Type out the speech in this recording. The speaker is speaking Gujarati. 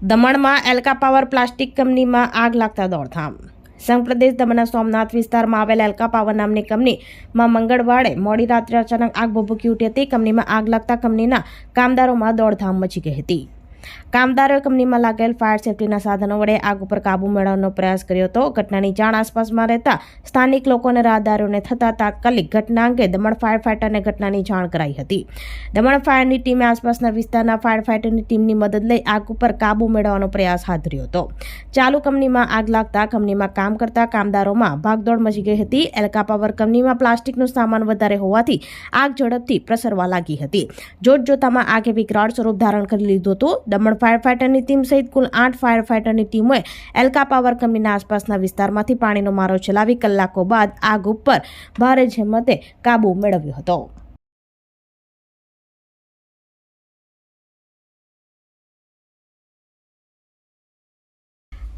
દમણમાં એલ્કા પાવર પ્લાસ્ટિક કંપનીમાં આગ લાગતા દોડધામ. સંઘ પ્રદેશ દમણના સોમનાથ વિસ્તારમાં આવેલ એલ્કા પાવર નામની કંપનીમાં મંગળવારે મોડી રાત્રે અચાનક આગ ભભૂકી ઉઠી હતી. કંપનીમાં આગ લાગતા કંપનીના કામદારોમાં દોડધામ મચી ગઈ હતી. કામદારોએ કંપનીમાં લાગેલ ફાયર સેફટીના સાધનો વડે આગ ઉપર કાબુ મેળવવાનો પ્રયાસ કર્યો હતો. ઘટનાની જાણ આસપાસમાં રહેતા સ્થાનિક લોકોને રાહદારીઓને થતા તાત્કાલિક ઘટના અંગે દમણ ફાયર ફાઇટરને ઘટનાની જાણ કરાઈ હતી. દમણ ફાયરની ટીમે આસપાસના વિસ્તારના ફાયર ફાઇટરની ટીમની મદદ લઈ આગ ઉપર કાબુ મેળવવાનો પ્રયાસ હાથ ધર્યો હતો. ચાલુ કંપનીમાં આગ લાગતા કંપનીમાં કામ કરતા કામદારોમાં ભાગદોડ મચી ગઈ હતી. એલકા પાવર કંપનીમાં પ્લાસ્ટિકનું સામાન વધારે હોવાથી આગ ઝડપથી પ્રસરવા લાગી હતી. જોત જોતામાં આગે વિકરાળ સ્વરૂપ ધારણ કરી લીધું હતું દમણ ફાયર ફાઇટરની ટીમ સહિત કુલ આઠ ફાયર ફાઇટરની ટીમોએ એલ્કા પાવર કંપનીના આસપાસના વિસ્તારમાંથી પાણીનો મારો ચલાવી કલાકો બાદ આગ ઉપર ભારે જહેમતે કાબુ મેળવ્યો હતો.